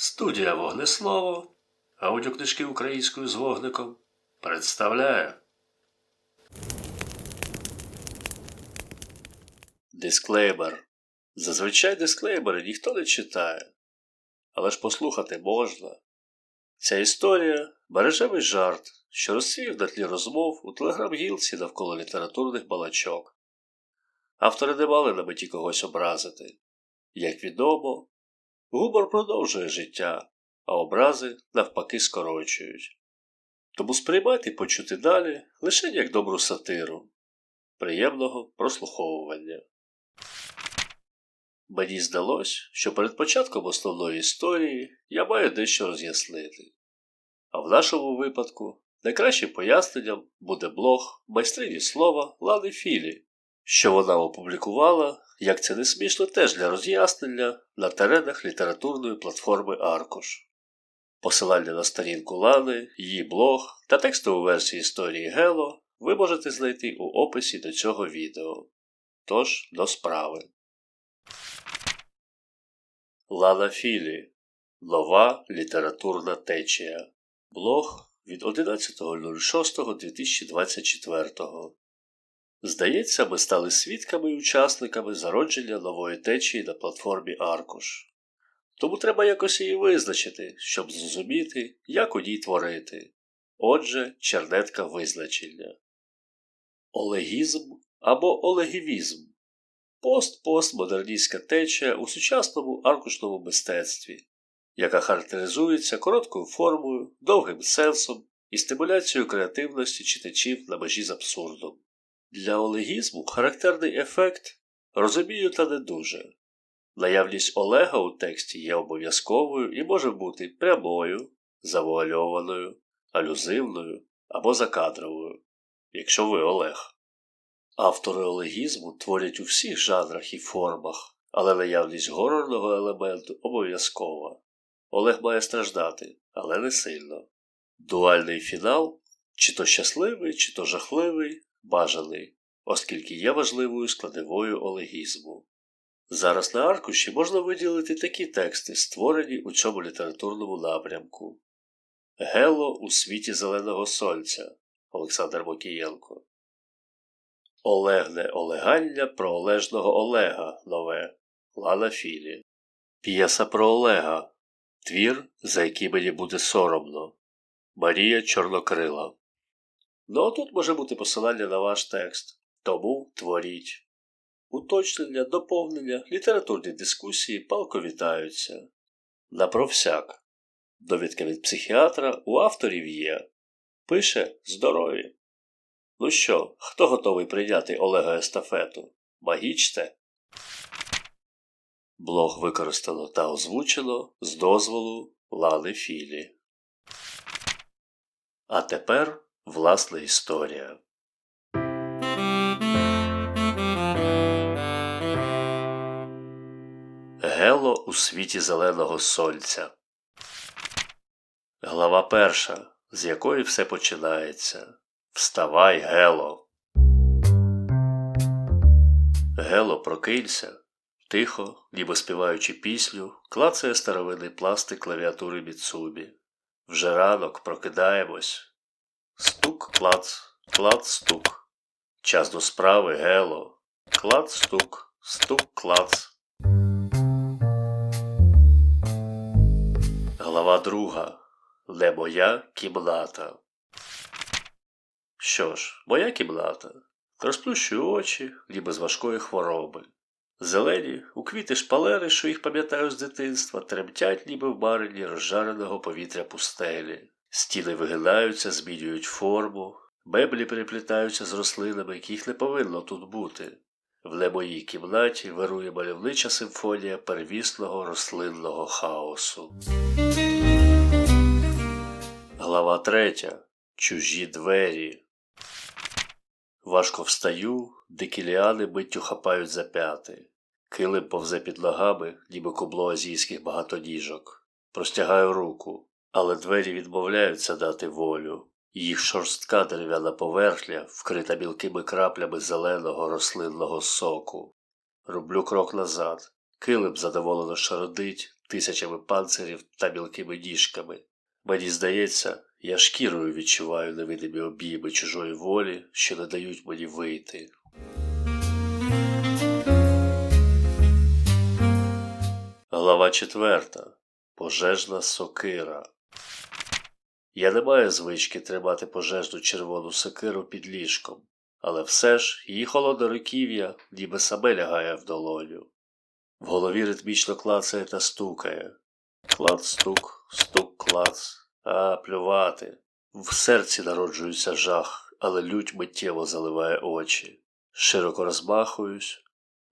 Студія Вогнеслово, аудіокнижки українською з вогником представляє. Дисклеймер. Зазвичай дисклеймери ніхто не читає. Але ж послухати можна. Ця історія мережевий жарт, що розсвів на тлі розмов у телеграм-гілці навколо літературних балачок. Автори не мали на меті когось образити. Як відомо, Гумор продовжує життя, а образи навпаки скорочують. Тому сприймайте почути далі лише як добру сатиру. Приємного прослуховування. Мені здалось, що перед початком основної історії я маю дещо роз'яснити. А в нашому випадку найкращим поясненням буде блог майстрині слова Лани Філі, що вона опублікувала як це не смішно теж для роз'яснення на теренах літературної платформи Аркуш. Посилання на сторінку Лани, її блог та текстову версію історії Гело ви можете знайти у описі до цього відео. Тож до справи. Лана Філі. Нова літературна течія. Блог від 11.06.2024 Здається, ми стали свідками і учасниками зародження нової течії на платформі Аркуш. Тому треба якось її визначити, щоб зрозуміти, як у ній творити. Отже, чернетка визначення. Олегізм або олегівізм пост-постмодерністська течія у сучасному аркушному мистецтві, яка характеризується короткою формою, довгим сенсом і стимуляцією креативності читачів на межі з абсурдом. Для олегізму характерний ефект розумію та не дуже. Наявність Олега у тексті є обов'язковою і може бути прямою, завуальованою, алюзивною або закадровою, якщо ви Олег. Автори олегізму творять у всіх жанрах і формах, але наявність горорного елементу обов'язкова. Олег має страждати, але не сильно. Дуальний фінал чи то щасливий, чи то жахливий бажаний, оскільки є важливою складовою олегізму. Зараз на аркуші можна виділити такі тексти, створені у цьому літературному напрямку Гело у світі Зеленого Сонця Олександр Мокієнко. Олегне Олегання про Олежного Олега нове Лана Філі. П'єса про Олега. Твір, за який мені буде соромно. Марія Чорнокрила. Ну а тут може бути посилання на ваш текст. Тому творіть. Уточнення, доповнення, літературні дискусії палко вітаються. На провсяк. Довідка від психіатра у авторів є. Пише здорові. Ну що, хто готовий прийняти Олега естафету? Магічте? Блог використано та озвучено з дозволу Лани Філі. А тепер власна історія. Гело у світі зеленого сонця. Глава перша, з якої все починається. Вставай, Гело. Гело прокинься. Тихо, ніби співаючи пісню, клацає старовинний пластик клавіатури Міцубі. Вже ранок прокидаємось. Стук, клац, клац, стук. Час до справи, Гело. Клац, стук, стук, клац. Глава друга. Не моя кімната. Що ж, моя кімната. Розплющую очі, ніби з важкої хвороби. Зелені, у квіти шпалери, що їх пам'ятаю з дитинства, тремтять, ніби в марині розжареного повітря пустелі. Стіни вигинаються, змінюють форму, меблі переплітаються з рослинами, яких не повинно тут бути. В немоїй кімнаті вирує мальовнича симфонія первісного рослинного хаосу. Глава третя. Чужі двері. Важко встаю, дикі ліани миттю хапають за п'яти. Килим повзе під ногами, ніби кубло азійських багатодіжок. Простягаю руку, але двері відмовляються дати волю. Їх шорстка дерев'яна поверхня, вкрита мілкими краплями зеленого рослинного соку. Роблю крок назад. Килим задоволено шародить, тисячами панцирів та мілкими ніжками. Мені здається, я шкірою відчуваю невидимі обійми чужої волі, що не дають мені вийти. Глава четверта. Пожежна сокира. Я не маю звички тримати пожежну червону сокиру під ліжком, але все ж її холодне руків'я ніби саме лягає в долоню. В голові ритмічно клацає та стукає. Клац стук, стук клац, а плювати. В серці народжується жах, але лють миттєво заливає очі. Широко розмахуюсь,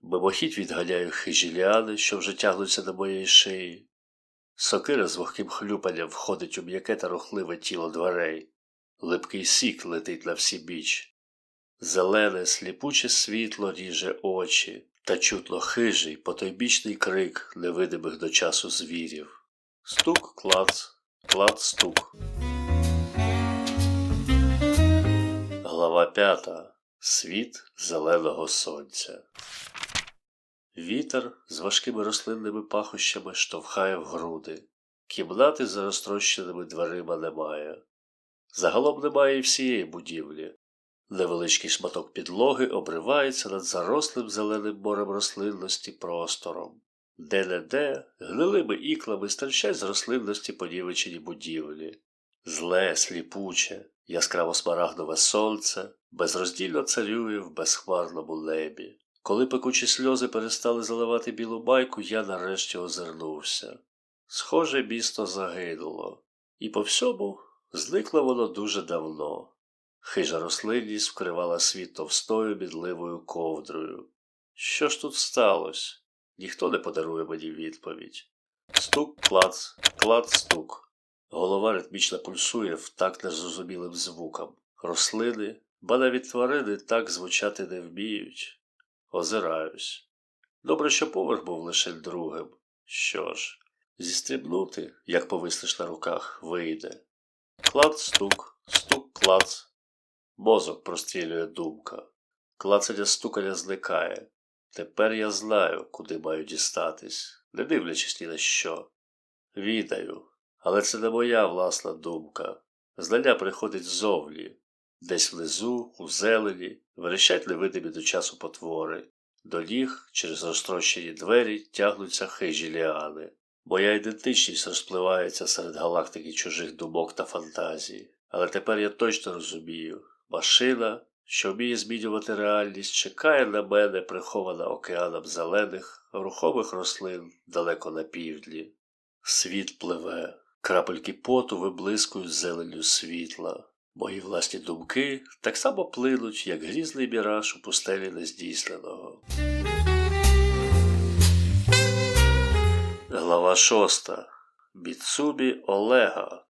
мимохідь відганяю хижі ліани, що вже тягнуться до моєї шиї. Сокира з вогким хлюпанням входить у м'яке та рухливе тіло дверей. Липкий сік летить на всі біч. Зелене, сліпуче світло ріже очі, та чутно хижий, потойбічний крик невидимих до часу звірів. Стук, клац, клац, стук. Глава п'ята. Світ зеленого сонця. Вітер з важкими рослинними пахощами штовхає в груди. Кімнати за розтрощеними дверима немає. Загалом немає і всієї будівлі. Невеличкий шматок підлоги обривається над зарослим зеленим морем рослинності простором. Де-не-де гнилими іклами стирчать з рослинності понівечені будівлі. Зле, сліпуче, яскраво смарагдове сонце безроздільно царює в безхмарному небі. Коли пекучі сльози перестали заливати білу байку, я нарешті озирнувся. Схоже, місто загинуло, і по всьому зникло воно дуже давно. Хижа рослинність вкривала світ товстою бідливою ковдрою. Що ж тут сталося? Ніхто не подарує мені відповідь. Стук, клац, клац, стук. Голова ритмічно пульсує в такт незрозумілим звукам. Рослини, ба навіть тварини так звучати не вміють. Озираюсь. Добре, що поверх був лише другим. Що ж, зістрибнути, як повиснеш на руках, вийде. Клац, стук, стук, клац. Мозок прострілює думка. Клацання стукання зникає. Тепер я знаю, куди маю дістатись, не дивлячись ні на що. Відаю, але це не моя власна думка. Знання приходить ззовні. Десь внизу, у зелені, верещать невидимі до часу потвори. До ніг через розтрощені двері тягнуться хижі ліани. Моя ідентичність розпливається серед галактики чужих думок та фантазій. Але тепер я точно розумію, машина, що вміє змінювати реальність, чекає на мене, прихована океаном зелених, рухомих рослин далеко на півдні. Світ пливе, крапельки поту виблискують зеленню світла. Мої власні думки так само плинуть, як грізний міраж у пустелі нездійсненого. Глава шоста. Біцубі Олега.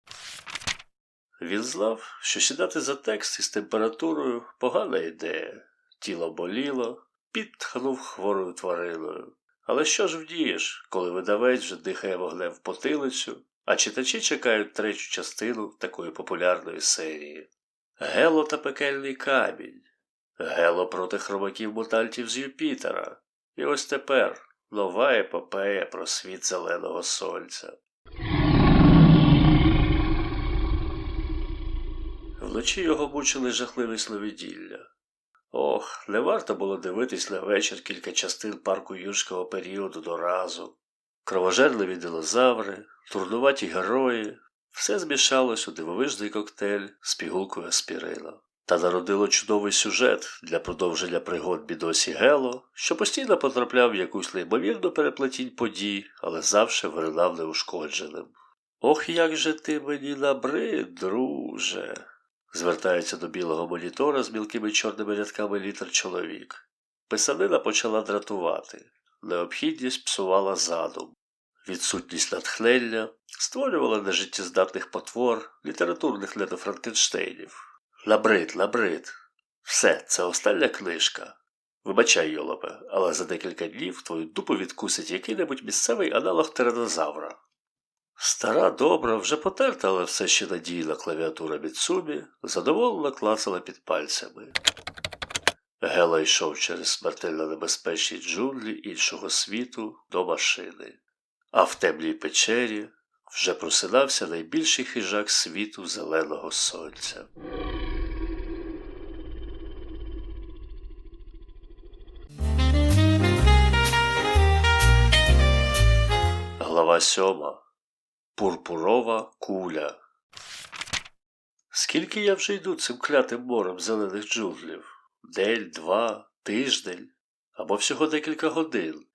Він знав, що сідати за текст із температурою погана ідея. Тіло боліло, підтхнув хворою твариною. Але що ж вдієш, коли видавець вже дихає вогнем в потилицю, а читачі чекають третю частину такої популярної серії. Гело та пекельний камінь. Гело проти хромаків мутантів з Юпітера. І ось тепер нова епопея про світ зеленого сонця. Вночі його мучили жахливі сновиділля. Ох, не варто було дивитись на вечір кілька частин парку юрського періоду до разу. Кровожерливі динозаври, турнуваті герої, все змішалось у дивовижний коктейль з пігулкою аспірина. Та народило чудовий сюжет для продовження пригод бідосі Гело, що постійно потрапляв в якусь неймовірну переплетінь подій, але завше виринав неушкодженим. Ох, як же ти мені набрид, друже. звертається до білого монітора з мілкими чорними рядками літер чоловік. Писанина почала дратувати. Необхідність псувала задум. Відсутність натхнення створювала нежиттєздатних потвор, літературних недофранкенштейнів. Набрид, набрид. Все, це остання книжка. Вибачай, Йолопе, але за декілька днів твою дупу відкусить який-небудь місцевий аналог тиранозавра. Стара добра, вже потерта, але все ще надійна клавіатура Міцубі задоволено клацала під пальцями. Гела йшов через смертельно небезпечні джунглі іншого світу до машини. а в темній печері вже просинався найбільший хижак світу зеленого сонця. Глава сьома. Пурпурова куля. Скільки я вже йду цим клятим морем зелених джунглів? День, два, тиждень або всього декілька годин.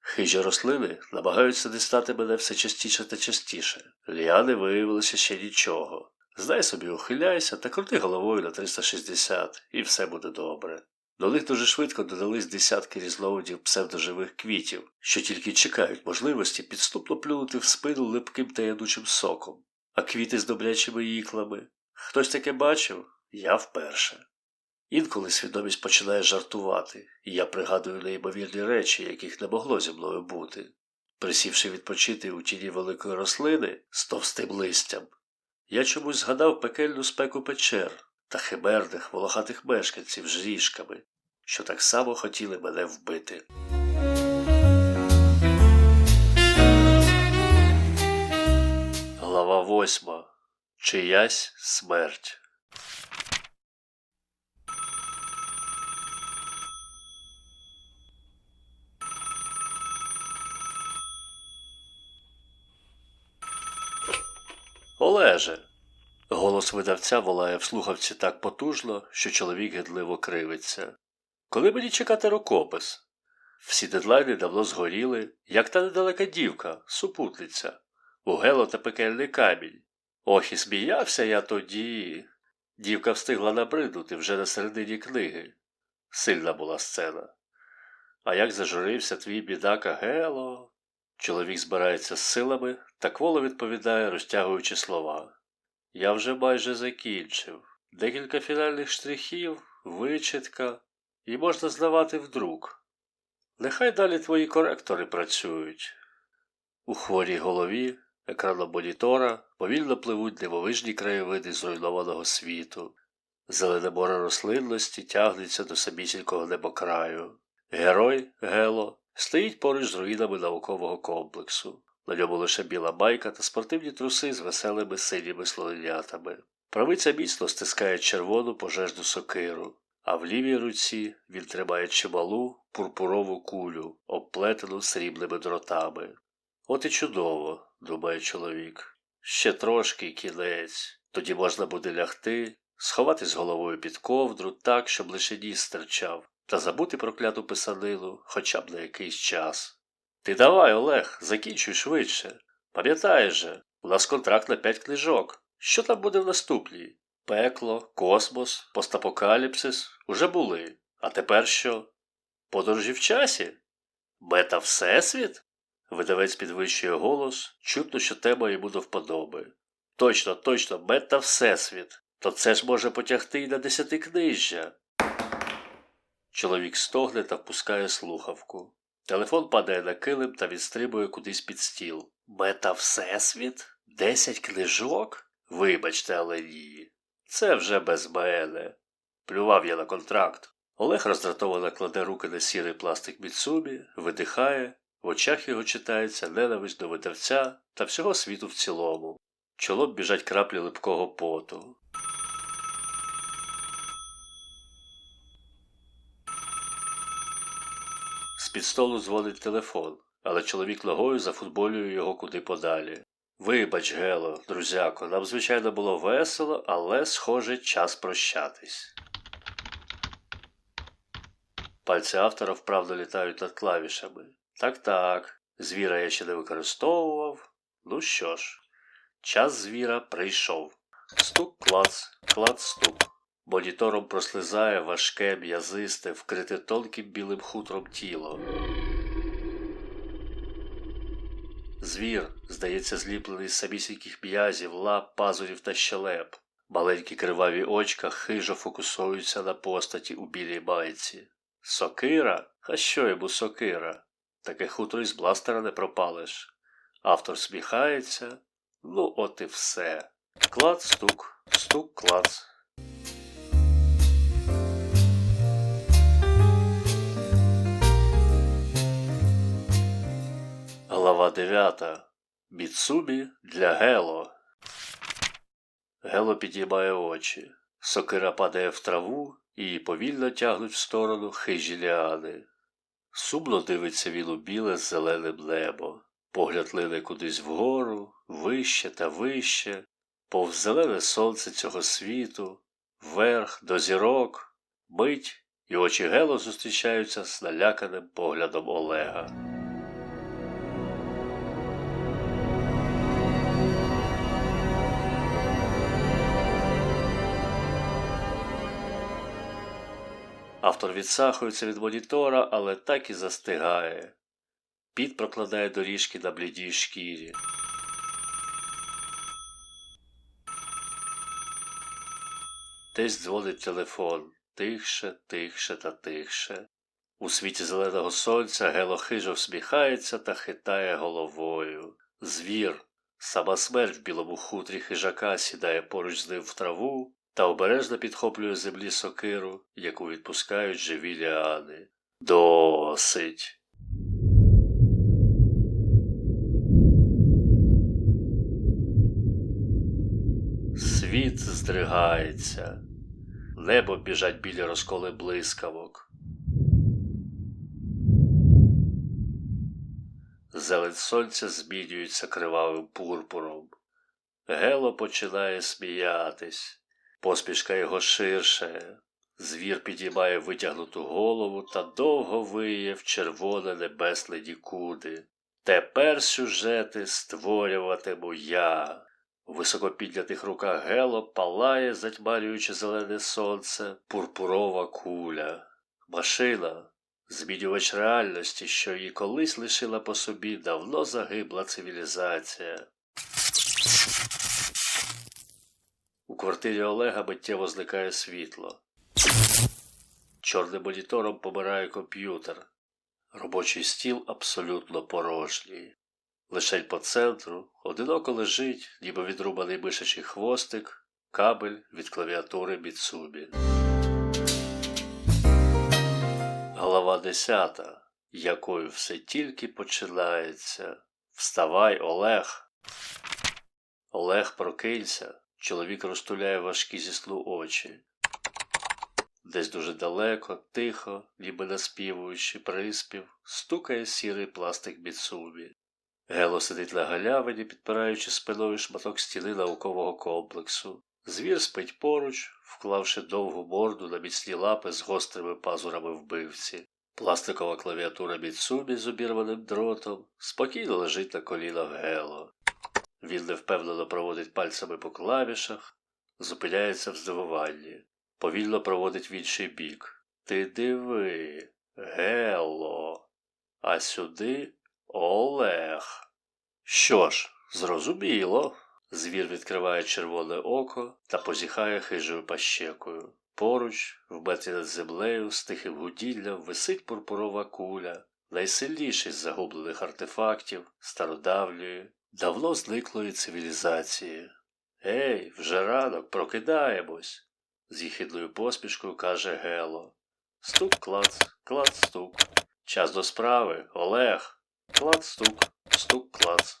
Хижі рослини намагаються дістати мене все частіше та частіше. Ліани виявилося ще нічого. Знай собі, ухиляйся та крути головою на 360, і все буде добре. До них дуже швидко додались десятки різновидів псевдоживих квітів, що тільки чекають можливості підступно плюнути в спину липким та ядучим соком, а квіти з добрячими іклами. Хтось таке бачив? Я вперше. Інколи свідомість починає жартувати, і я пригадую неймовірні речі, яких не могло зі мною бути. Присівши відпочити у тіні великої рослини з товстим листям, я чомусь згадав пекельну спеку печер та химерних волохатих мешканців з ріжками, що так само хотіли мене вбити. Глава восьма. Чиясь смерть. Олеже. Голос видавця волає в слухавці так потужно, що чоловік гидливо кривиться. Коли мені чекати рукопис? Всі дедлайни давно згоріли, як та недалека дівка, супутниця, гело та пекельний камінь. Ох, і сміявся я тоді. Дівка встигла набриднути вже на середині книги. Сильна була сцена. А як зажурився твій бідака Гело? Чоловік збирається з силами, та кволо відповідає, розтягуючи слова. Я вже майже закінчив. Декілька фінальних штрихів, вичитка, і можна здавати вдруг. Нехай далі твої коректори працюють. У хворій голові екраном монітора повільно пливуть дивовижні краєвиди зруйнованого світу. Зелене море рослинності тягнеться до самісінького небокраю. Герой Гело стоїть поруч з руїнами наукового комплексу. На ньому лише біла майка та спортивні труси з веселими синіми слонятами. Правиця міцно стискає червону пожежну сокиру, а в лівій руці він тримає чималу пурпурову кулю, обплетену срібними дротами. От і чудово, думає чоловік. Ще трошки кінець. Тоді можна буде лягти, сховатись головою під ковдру так, щоб лише ніс стирчав, та забути прокляту писанину хоча б на якийсь час. Ти давай, Олег, закінчуй швидше. Пам'ятаєш же, у нас контракт на п'ять книжок. Що там буде в наступній? Пекло, космос, постапокаліпсис уже були. А тепер що? Подорожі в часі? Мета Всесвіт? Видавець підвищує голос, чутно, що тема йому до вподоби. Точно, точно, мета Всесвіт. То це ж може потягти й на десятикнижжя. Чоловік стогне та впускає слухавку. Телефон падає на килим та відстрибує кудись під стіл. Мета Всесвіт? Десять книжок? Вибачте, але ні. Це вже без мене. Плював я на контракт. Олег роздратовано кладе руки на сірий пластик Міцумі, видихає, в очах його читається ненависть до видавця та всього світу в цілому. Чолом біжать краплі липкого поту. З-під столу дзвонить телефон, але чоловік ногою зафутболює його куди подалі. Вибач, Гело, друзяко, нам, звичайно, було весело, але, схоже, час прощатись. Пальці автора вправно літають над клавішами. Так так, звіра я ще не використовував. Ну що ж, час звіра прийшов. Стук клац, клац стук. Монітором прослизає важке, м'язисте, вкрите тонким білим хутром тіло. Звір, здається, зліплений з самісіньких м'язів, лап, пазурів та щелеп. Маленькі криваві очка хижо фокусуються на постаті у білій майці. Сокира? А що йому сокира? Таке хутро із бластера не пропалиш. Автор сміхається. Ну, от і все. Клац стук, стук клац. Глава Глава 9. Біцубі для Гело. Гело підіймає очі. Сокира падає в траву і повільно тягнуть в сторону хижі ліани. Сумно дивиться він у біле з зеленим небо. Погляд лине кудись вгору, вище та вище, повз зелене сонце цього світу, вверх до зірок, мить, і очі Гело зустрічаються з наляканим поглядом Олега. Автор відсахується від монітора, але так і застигає. Піт прокладає доріжки на блідій шкірі. Десь дзвонить телефон тихше, тихше та тихше. У світі зеленого сонця Гело хижо всміхається та хитає головою. Звір, сама смерть в білому хутрі хижака сідає поруч з ним в траву та обережно підхоплює землі сокиру, яку відпускають живі ліани. Досить. Світ здригається, небо біжать білі розколи блискавок. Зелень сонця змінюється кривавим пурпуром. Гело починає сміятись, поспішка його ширшає. Звір підіймає витягнуту голову та довго виє в червоне небесне нікуди. Тепер сюжети створюватиму я. У високопіднятих руках Гело палає, затьмарюючи зелене сонце, пурпурова куля. Машина, змінювач реальності, що її колись лишила по собі давно загибла цивілізація. У квартирі Олега миттєво зникає світло. Чорним монітором помирає комп'ютер. Робочий стіл абсолютно порожній. Лишень по центру одиноко лежить, ніби відрубаний мишачий хвостик, кабель від клавіатури Міцубі. Глава десята, якою все тільки починається. Вставай, Олег. Олег прокинься. Чоловік розтуляє важкі зі сну очі. Десь дуже далеко, тихо, ніби наспівуючи приспів, стукає сірий пластик Міцубі. Гело сидить на галявині, підпираючи спиною шматок стіни наукового комплексу. Звір спить поруч, вклавши довгу морду на міцні лапи з гострими пазурами вбивці. Пластикова клавіатура Міцубі з обірваним дротом спокійно лежить на колінах Гело. Він невпевнено проводить пальцями по клавішах, зупиняється в здивуванні, повільно проводить в інший бік. Ти диви, Гело, а сюди Олег. Що ж, зрозуміло. Звір відкриває червоне око та позіхає хижою пащекою. Поруч, в метрі над землею, з тихим гуділлям висить пурпурова куля, найсильніший з загублених артефактів, стародавньої, давно зниклої цивілізації. Ей, вже ранок, прокидаємось, з їхідною поспішкою каже Гело. Стук клац, клац стук. Час до справи, Олег. Клац стук, стук клац.